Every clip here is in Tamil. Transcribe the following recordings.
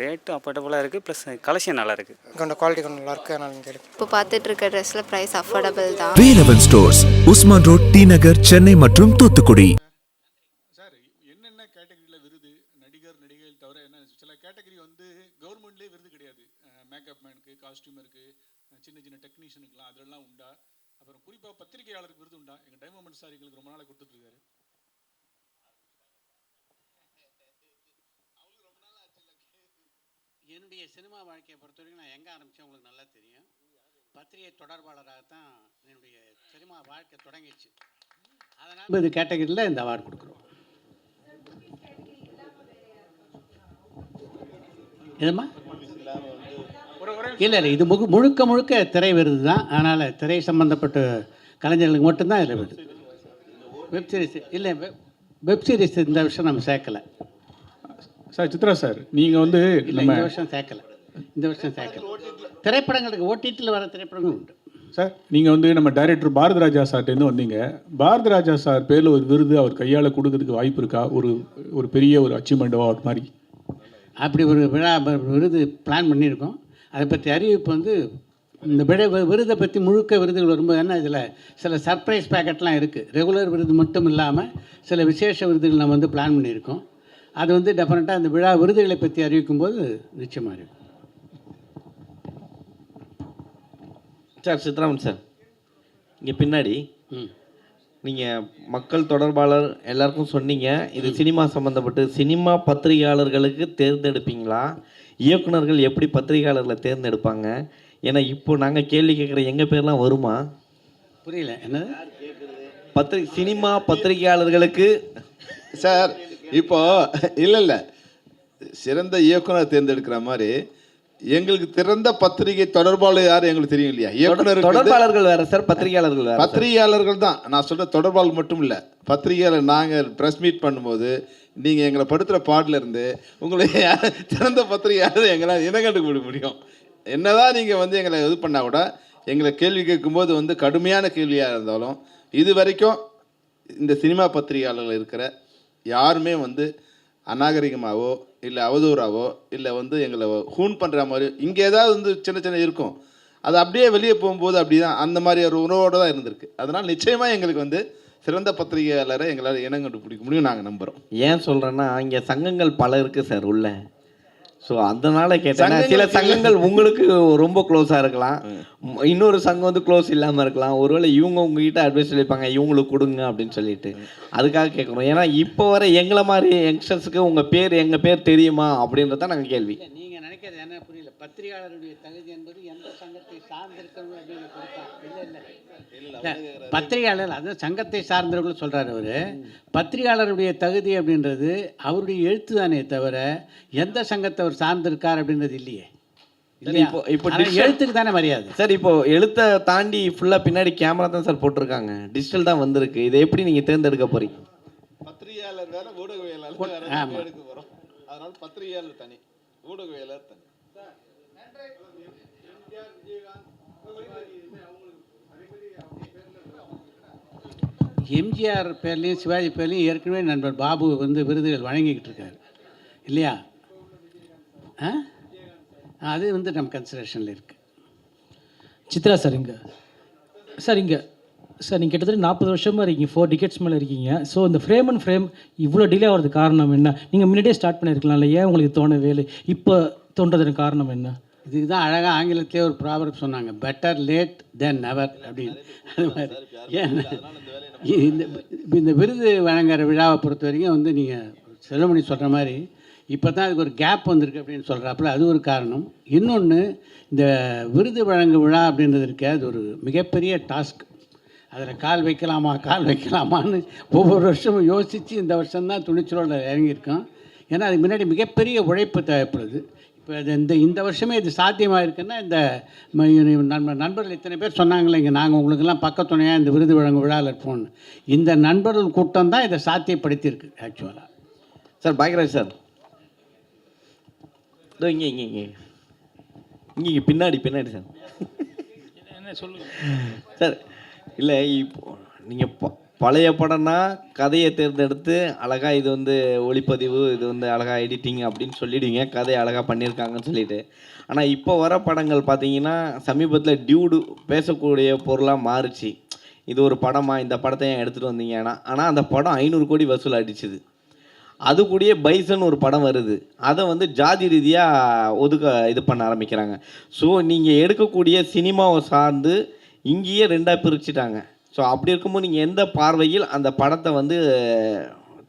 ரேட்டு அஃபோர்டபுளாக இருக்குது ப்ளஸ் கலெக்ஷன் நல்லா இருக்குது கொஞ்சம் குவாலிட்டி கொஞ்சம் நல்லா இருக்குது அதனால் எடுக்கும் இப்போ பார்த்துட்டு இருக்க ட்ரெஸ்ஸில் ப்ரைஸ் அஃபோர்டபுள் தான் Velavan stores Usman road T Nagar Chennai மற்றும் தூத்துக்குடி. சார் என்னென்ன கேட்டகரியில் விருது? நடிகர் நடிகைகள் தவிர என்ன சில கேட்டகரி வந்து கவர்மெண்ட்லேயே விருது கிடையாது. மேக்கப் மேனுக்கு காஸ்டியூமருக்கு சின்ன சின்ன டெக்னீஷியனுக்குலாம் அதெல்லாம் உண்டா? அப்புறம் குறிப்பாக பத்திரிகையாளருக்கு விருது உண்டா? எங்கள் டைமண்ட் சார் எங்களுக்கு ரொம்ப நாளாக கொடுத்துட்ருக்காரு. என்னுடைய சினிமா வாழ்க்கையை பொறுத்த வரைக்கும் நான் எங்கே ஆரம்பித்தேன் உங்களுக்கு நல்லா தெரியும். பத்திரிகை தொடர்பாளராக தான் என்னுடைய சினிமா வாழ்க்கை தொடங்கிச்சு அதனால் இது கேட்டகரியில் இந்த அவார்டு கொடுக்குறோம். எதுமா இல்லை இல்லை இது முழு முழுக்க முழுக்க திரை விருது தான். அதனால் திரை சம்மந்தப்பட்ட கலைஞர்களுக்கு மட்டும்தான் இதில் விருது. வெப் சீரிஸ் இல்லை வெப் சீரிஸ் இந்த விஷயம் நம்ம சேர்க்கலை. சார் சித்ரா சார் நீங்கள் வந்து நம்ம இந்த வருஷம் சேர்க்கல. இந்த வருஷம் சேர்க்கல. திரைப்படங்களுக்கு ஓடிடியில் வர திரைப்படங்கள் உண்டு. சார் நீங்கள் வந்து நம்ம டைரக்டர் பாரதி ராஜா சார்ட்டேருந்து வந்தீங்க. பாரதி ராஜா சார் பேரில் ஒரு விருது அவர் கையால் கொடுக்கறதுக்கு வாய்ப்பு இருக்கா? ஒரு ஒரு பெரிய ஒரு அச்சீவ்மெண்ட் அவார்ட் மாதிரி? அப்படி ஒரு விழா விருது பிளான் பண்ணியிருக்கோம். அதை பற்றி அறிவிப்பு வந்து இந்த விட விருதை பற்றி முழுக்க விருதுகள் வரும்போது என்ன இதில் சில சர்ப்ரைஸ் பேக்கெட்லாம் இருக்குது ரெகுலர் விருது மட்டும் இல்லாமல் சில விசேஷ விருதுகள் நம்ம வந்து பிளான் பண்ணியிருக்கோம். அது வந்து டெஃபினட்டாக அந்த விழா விருதுகளை பற்றி அறிவிக்கும் போது நிச்சயமாக இருக்கும் சார் சித்ராமன் சார் இங்கே பின்னாடி ம். நீங்கள் மக்கள் தொடர்பாளர் எல்லாருக்கும் சொன்னீங்க. இது சினிமா சம்மந்தப்பட்டு சினிமா பத்திரிகையாளர்களுக்கு தேர்ந்தெடுப்பீங்களா? இயக்குனர்கள் எப்படி பத்திரிகையாளர்களை தேர்ந்தெடுப்பாங்க? ஏன்னா இப்போ நாங்கள் கேள்வி கேட்குற எங்கள் பேர்லாம் வருமா? புரியல. என்னது? பத்திரி சினிமா பத்திரிகையாளர்களுக்கு சார் இப்போ இல்லை இல்லை. சிறந்த இயக்குனர் தேர்ந்தெடுக்கிற மாதிரி எங்களுக்கு திறந்த பத்திரிகை தொடர்பாளர் யார் எங்களுக்கு தெரியும் இல்லையா? இயக்குனர் தொடர்பாளர்கள் வேற சார் பத்திரிகையாளர்கள். பத்திரிகையாளர்கள் தான். நான் சொல்ற தொடர்பாளர் மட்டும் இல்லை. பத்திரிகையாளர் நாங்கள் ப்ரெஸ் மீட் பண்ணும்போது நீங்கள் எங்களை படுத்துகிற பாட்டில் இருந்து உங்களை திறந்த பத்திரிகையாளர் எங்களால் இனம் கண்டுபிடிக்க முடியும்? என்னதான் நீங்கள் வந்து எங்களை இது பண்ணால் கூட எங்களை கேள்வி கேட்கும்போது வந்து கடுமையான கேள்வியாக இருந்தாலும் இது வரைக்கும் இந்த சினிமா பத்திரிகையாளர்கள் இருக்கிற யாருமே வந்து அநாகரிகமாகவோ இல்லை அவதூறாவோ இல்லை வந்து எங்களை ஹூன் பண்ணுற மாதிரி இங்கே ஏதாவது வந்து சின்ன சின்ன இருக்கும். அது அப்படியே வெளியே போகும்போது அப்படி தான் அந்த மாதிரி ஒரு உணவோடு தான் இருந்திருக்கு. அதனால் நிச்சயமாக எங்களுக்கு வந்து சிறந்த பத்திரிகையாளரை எங்களால் இனம் கண்டுபிடிக்க முடியும் நாங்கள் நம்புகிறோம் ஏன் சொல்கிறேன்னா இங்கே சங்கங்கள் பல இருக்குது சார் உள்ள. ஸோ அதனால கேட்டேன் சில. சங்கங்கள் உங்களுக்கு ரொம்ப க்ளோஸாக இருக்கலாம். இன்னொரு சங்கம் வந்து க்ளோஸ் இல்லாமல் இருக்கலாம். ஒருவேளை இவங்க உங்ககிட்ட அட்வைஸ் சொல்லியிருப்பாங்க இவங்களுக்கு கொடுங்க அப்படின்னு சொல்லிட்டு. அதுக்காக கேட்குறோம். ஏன்னா இப்போ வர எங்களை மாதிரி யங்ஸ்டர்ஸுக்கு உங்கள் பேர் எங்கள் பேர் தெரியுமா அப்படின்றத நாங்கள் கேள்வி. நீங்கள் நினைக்கிறது என்ன புரியல. பத்திரிகையாளருடைய தகுதி என்பது எந்த சங்கத்தை சார்ந்திருக்கிறவங்க அப்படின்னு பொறுத்தா இல்லை இல்லை. பத்திரிகையாளர் அதான் சங்கத்தை சார்ந்தவர்கள் சொல்கிறார் அவர். பத்திரிகையாளருடைய தகுதி அப்படின்றது அவருடைய எழுத்து தானே தவிர எந்த சங்கத்தை அவர் சார்ந்திருக்கார் அப்படின்றது இல்லையே? இப்போ- இப்போ எழுத்துக்கு தானே மரியாதை. சார் இப்போ எழுத்தை தாண்டி ஃபுல்லாக பின்னாடி கேமரா தான் சார் போட்டிருக்காங்க. டிஜிட்டல் தான் வந்திருக்கு. இதை எப்படி நீங்கள் தேர்ந்தெடுக்க போறீங்க? பத்திரிகையாளர் வேற ஊடகவியலாளர் வேற ஆமா. எடுக்க போகிறோம் அதனால் பத்திரிகையாளர் தனி. ஊடகவியலாளர் தனி. எம்ஜிஆர் பேர்லேயும் சிவாஜி பேர்லேயும் ஏற்கனவே நண்பர் பாபு வந்து விருதுகள் வழங்கிக்கிட்டு இருக்காரு. இல்லையா? ஆ? அது வந்து நம்ம கன்சிடரேஷனில் இருக்குது சித்ரா சார் இங்கே. சார் இங்கே. சார் நீங்கள் கிட்டத்தட்ட நாற்பது வருஷமாக இருக்கீங்க. ஃபோர் டிக்கெட்ஸ் மேலே இருக்கீங்க. ஸோ இந்த ஃப்ரேம் அண்ட் ஃப்ரேம் இவ்வளோ டிலே ஆகிறது காரணம் என்ன? நீங்கள் முன்னாடியே ஸ்டார்ட் பண்ணியிருக்கலாம்ல ஏன் உங்களுக்கு தோணவே இல்லை? இப்போ தோன்றதுக்கு காரணம் என்ன? இதுக்கு தான் அழகாக ஆங்கிலத்திலே ஒரு ப்ராபர்ப் சொன்னாங்க. பெட்டர் லேட் தென் நெவர் அப்படின்னு. அது மாதிரி. ஏன்? இந்த இந்த விருது வழங்குற விழாவை பொறுத்த வரைக்கும் வந்து நீங்கள் செல்வமணி சொல்கிற மாதிரி இப்போ தான் அதுக்கு ஒரு கேப் வந்திருக்கு அப்படின்னு சொல்கிறாப்புல அது ஒரு காரணம். இன்னொன்று இந்த விருது வழங்கு விழா அப்படின்றது இருக்கே அது ஒரு மிகப்பெரிய டாஸ்க் அதில் கால் வைக்கலாமா கால் வைக்கலாமான்னு ஒவ்வொரு வருஷமும் யோசித்து இந்த வருஷம்தான் துணிச்சலோட இறங்கியிருக்கோம். ஏன்னா அதுக்கு முன்னாடி மிகப்பெரிய உழைப்பு தேவைப்படுது. இப்போ இது இந்த இந்த வருஷமே இது சாத்தியமாக இருக்குன்னா இந்த நண்பர் நண்பர்கள் இத்தனை பேர் சொன்னாங்களே இங்கே நாங்கள் உங்களுக்கெல்லாம் பக்கத்துணையாக இந்த விருது வழங்கும் விழாவில் இருப்போம்னு. இந்த நண்பர்கள் கூட்டம் தான் இதை சாத்தியப்படுத்தியிருக்கு ஆக்சுவலாக சார் பாக்யராஜ் சார். இதோ இங்கே இங்கே இங்கே. இங்கே பின்னாடி பின்னாடி சார். என்ன சொல்லுங்கள் சார் இல்லை இப்போ நீங்கள் ப பழைய படம்னா கதையை தேர்ந்தெடுத்து அழகாக இது வந்து ஒளிப்பதிவு இது வந்து அழகாக எடிட்டிங் அப்படின்னு சொல்லிடுவீங்க. கதையை அழகாக பண்ணியிருக்காங்கன்னு சொல்லிட்டு. ஆனால் இப்போ வர படங்கள் பார்த்தீங்கன்னா சமீபத்தில் டியூடு பேசக்கூடிய பொருளாக மாறுச்சு. இது ஒரு படமா? இந்த படத்தை ஏன் எடுத்துகிட்டு வந்தீங்கன்னா ஆனால் அந்த படம் ஐநூறு கோடி வசூல் அடிச்சுது அது கூடயே பைசன் ஒரு படம் வருது. அதை வந்து ஜாதி ரீதியாக ஒதுக்க இது பண்ண ஆரம்பிக்கிறாங்க. ஸோ நீங்கள் எடுக்கக்கூடிய சினிமாவை சார்ந்து இங்கேயே ரெண்டாக பிரிச்சுட்டாங்க. ஸோ அப்படி இருக்கும்போது நீங்கள் எந்த பார்வையில் அந்த படத்தை வந்து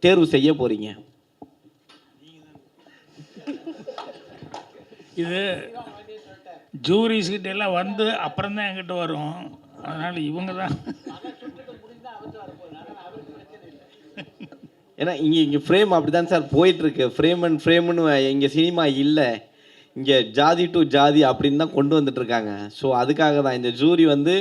தேர்வு செய்ய போகிறீங்க இது ஜூரிஸ் கிட்ட எல்லாம் வந்து அப்புறம் தான் என்கிட்ட வரும். அதனால் இவங்க தான். ஏன்னா இங்கே இங்கே ஃப்ரேம் அப்படி தான் சார் போயிட்டுருக்கு ஃப்ரேம் அண்ட் ஃப்ரேம்னு இங்கே சினிமா இல்லை. இங்கே ஜாதி டு ஜாதி அப்படின்னு தான் கொண்டு வந்துட்டு இருக்காங்க ஸோ அதுக்காக தான் இந்த ஜூரி வந்து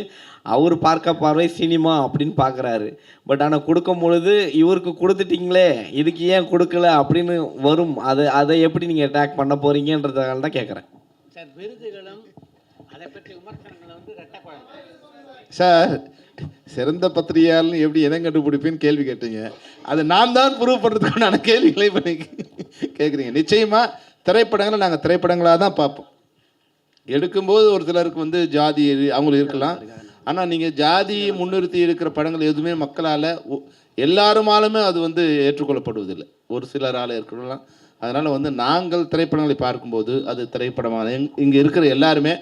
அவர் பார்க்க பார்வை சினிமா அப்படின்னு பார்க்குறாரு. பட் ஆனால் கொடுக்கும் பொழுது இவருக்கு கொடுத்துட்டீங்களே இதுக்கு ஏன் கொடுக்கல அப்படின்னு வரும். அதை அதை எப்படி நீங்கள் அட்டாக் பண்ண போகிறீங்கன்றதுனால தான் கேட்குறேன் சார் விருதுகளும் அதை பற்றி விமர்சனங்களை வந்து சார் சிறந்த பத்திரிகையாளர்னு எப்படி இனம் கண்டுபிடிப்பேன்னு கேள்வி கேட்டீங்க. அது நான் தான் ப்ரூவ் பண்ணுறதுக்கான கேள்விகளை இப்போ கேட்குறீங்க நிச்சயமாக திரைப்படங்களை நாங்கள் திரைப்படங்களாக தான் பார்ப்போம். எடுக்கும்போது ஒரு சிலருக்கு வந்து ஜாதி அவங்களுக்கு இருக்கலாம். ஆனால் நீங்கள் ஜாதி முன்னிறுத்தி இருக்கிற படங்கள் எதுவுமே மக்களால் எல்லாருமாலுமே அது வந்து ஏற்றுக்கொள்ளப்படுவதில்லை. ஒரு சிலரால் இருக்கலாம். அதனால் வந்து நாங்கள் திரைப்படங்களை பார்க்கும்போது அது திரைப்படமாக எங் இங்கே இருக்கிற எல்லாருமே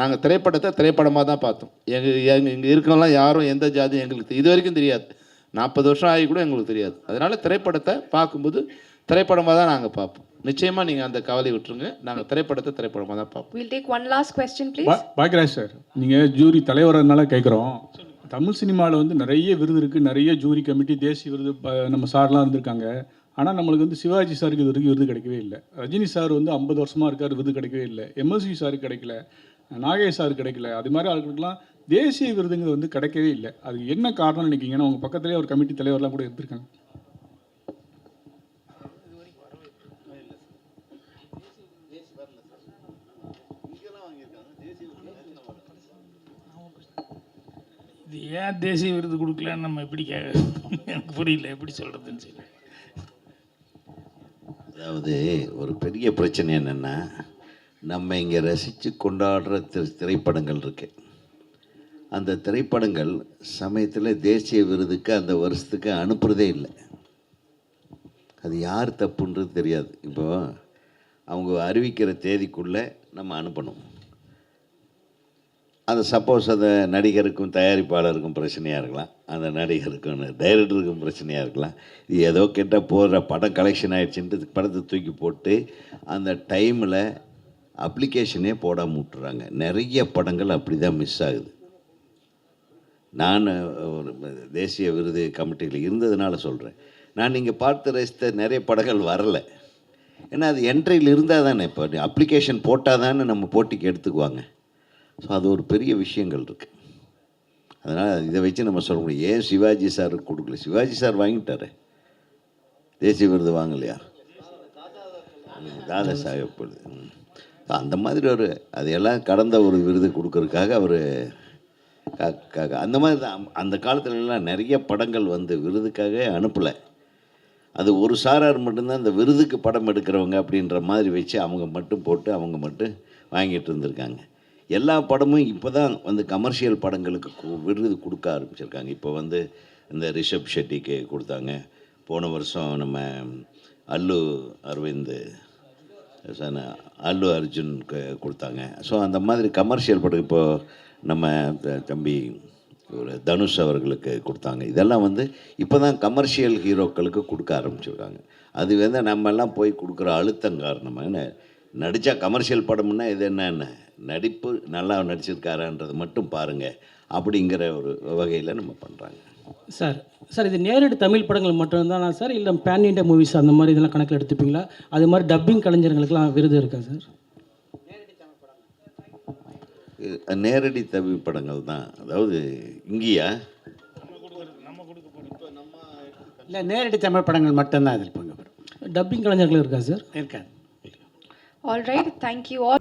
நாங்கள் திரைப்படத்தை திரைப்படமாக தான் பார்த்தோம். எங்கள் எங்கள் இங்கே இருக்கிறவங்களாம் யாரும் எந்த ஜாதியும் எங்களுக்கு இது வரைக்கும் தெரியாது. நாற்பது வருஷம் ஆகி கூட எங்களுக்கு தெரியாது. அதனால் திரைப்படத்தை பார்க்கும்போது திரைப்படமாக தான் நாங்கள் பார்ப்போம். நிச்சயமாக நீங்கள் அந்த கவலை விட்டுருங்க. நாங்கள் திரைப்படத்தை திரைப்படமாக தான் பார்ப்போம். We'll take one last question, please. பா- பாக்யராஜ் சார் நீங்கள் ஜூரி தலைவர்னால கேட்குறோம் தமிழ் சினிமாவில் வந்து நிறைய விருது இருக்குது நிறைய ஜூரி கமிட்டி தேசிய விருது ப- நம்ம சார்லாம் இருந்திருக்காங்க. ஆனால் நம்மளுக்கு வந்து சிவாஜி சாருக்கு இது வரைக்கும் விருது கிடைக்கவே இல்லை. ரஜினி சார் வந்து ஐம்பது வருஷமாக இருக்கார் விருது கிடைக்கவே இல்லை. எம்எஸ்வி சாருக்கு கிடைக்கல. நாகேஷ் சார் கிடைக்கல. அது மாதிரி ஆளுங்களுக்குலாம் தேசிய விருதுங்கிறது வந்து கிடைக்கவே இல்லை. அது என்ன காரணம்னு நினைக்கிங்கன்னா உங்கள் பக்கத்துலேயே ஒரு கமிட்டி தலைவர்லாம் கூட இருந்திருக்காங்க. ஏன் தேசிய விருது கொடுக்கலன்னு நம்ம எப்படி கே எனக்கு புரியல எப்படி சொல்கிறதுன்னு சொல்லி. அதாவது ஒரு பெரிய பிரச்சனை என்னென்னா நம்ம இங்கே ரசித்து கொண்டாடுற திரு திரைப்படங்கள் இருக்கு. அந்த திரைப்படங்கள் சமயத்தில் தேசிய விருதுக்கு அந்த வருஷத்துக்கு அனுப்புகிறதே இல்லை. அது யார் தப்புன்றது தெரியாது. இப்போ அவங்க அறிவிக்கிற தேதிக்குள்ளே நம்ம அனுப்பணும். அந்த சப்போஸ் அந்த நடிகருக்கும் தயாரிப்பாளருக்கும் பிரச்சனையாக இருக்கலாம். அந்த நடிகருக்கும் டைரக்டருக்கும் பிரச்சனையாக இருக்கலாம். இது ஏதோ கெட்ட போடுற படம் கலெக்ஷன் ஆகிடுச்சின்ட்டு படத்தை தூக்கி போட்டு அந்த டைமில் அப்ளிகேஷனே போடாமல் விட்டுறாங்க. நிறைய படங்கள் அப்படி தான் மிஸ் ஆகுது. நான் ஒரு தேசிய விருது கமிட்டியில் இருந்ததுனால சொல்கிறேன் நான் நீங்கள் பார்த்து ரசித்த நிறைய படங்கள் வரலை. ஏன்னா அது என்ட்ரியில் இருந்தால் தானே இப்போ அப்ளிகேஷன் போட்டால் தானே நம்ம போட்டிக்கு எடுத்துக்குவாங்க. ஸோ அது ஒரு பெரிய விஷயங்கள் இருக்குது அதனால் இதை வச்சு நம்ம சொல்ல முடியும். ஏன் சிவாஜி சார் கொடுக்கல? சிவாஜி சார் வாங்கிட்டாரு. தேசிய விருது வாங்கலையா? தாதா சாஹேப் விருது. அந்த மாதிரி ஒரு அதையெல்லாம் கடந்த ஒரு விருது கொடுக்கறதுக்காக அவர் அந்த மாதிரி தான். அந்த காலத்துலலாம் நிறைய படங்கள் வந்து விருதுக்காக அனுப்பலை. அது ஒரு சாரார் மட்டும்தான் இந்த விருதுக்கு படம் எடுக்கிறவங்க அப்படின்ற மாதிரி வச்சு அவங்க மட்டும் போட்டு அவங்க மட்டும் வாங்கிட்டு இருந்திருக்காங்க. எல்லா படமும் இப்போ தான் வந்து கமர்ஷியல் படங்களுக்கு கு- விருது கொடுக்க ஆரம்பிச்சிருக்காங்க. இப்போ வந்து இந்த ரிஷப் ஷெட்டிக்கு கொடுத்தாங்க. போன வருஷம் நம்ம அல்லு அரவிந்த் அல்லு அர்ஜுனுக்கு கொடுத்தாங்க. ஸோ அந்த மாதிரி கமர்ஷியல் படம் இப்போது நம்ம த- தம்பி ஒரு தனுஷ் அவர்களுக்கு கொடுத்தாங்க. இதெல்லாம் வந்து இப்போ தான் கமர்ஷியல் ஹீரோக்களுக்கு கொடுக்க ஆரம்பிச்சிருக்காங்க. அது வந்து நம்ம எல்லாம் போய் கொடுக்குற அழுத்தம் காரணமாக நடித்தா கமர்ஷியல் படம்னா இது என்னென்ன? நடிப்பு நல்லா நடிச்சிருக்காரான்றது மட்டும் பாருங்கள் அப்படிங்கிற ஒரு வகையில் நம்ம பண்ணுறாங்க சார் சார் இது நேரடி தமிழ் படங்கள் மட்டும்தானா சார்? இல்லை பேன் இண்டியா மூவிஸ் அந்த மாதிரி இதெல்லாம் கணக்கில் எடுத்துப்பீங்களா? அது மாதிரி டப்பிங் கலைஞர்களுக்கெல்லாம் விருது இருக்கா சார்? இது நேரடி தமிழ் படங்கள் தான். அதாவது இங்கேயா? இல்லை நேரடி தமிழ் படங்கள் மட்டும்தான் இதில் பங்கு டப்பிங் கலைஞர்கள் இருக்கா சார்? இருக்காது. All right, thank you all.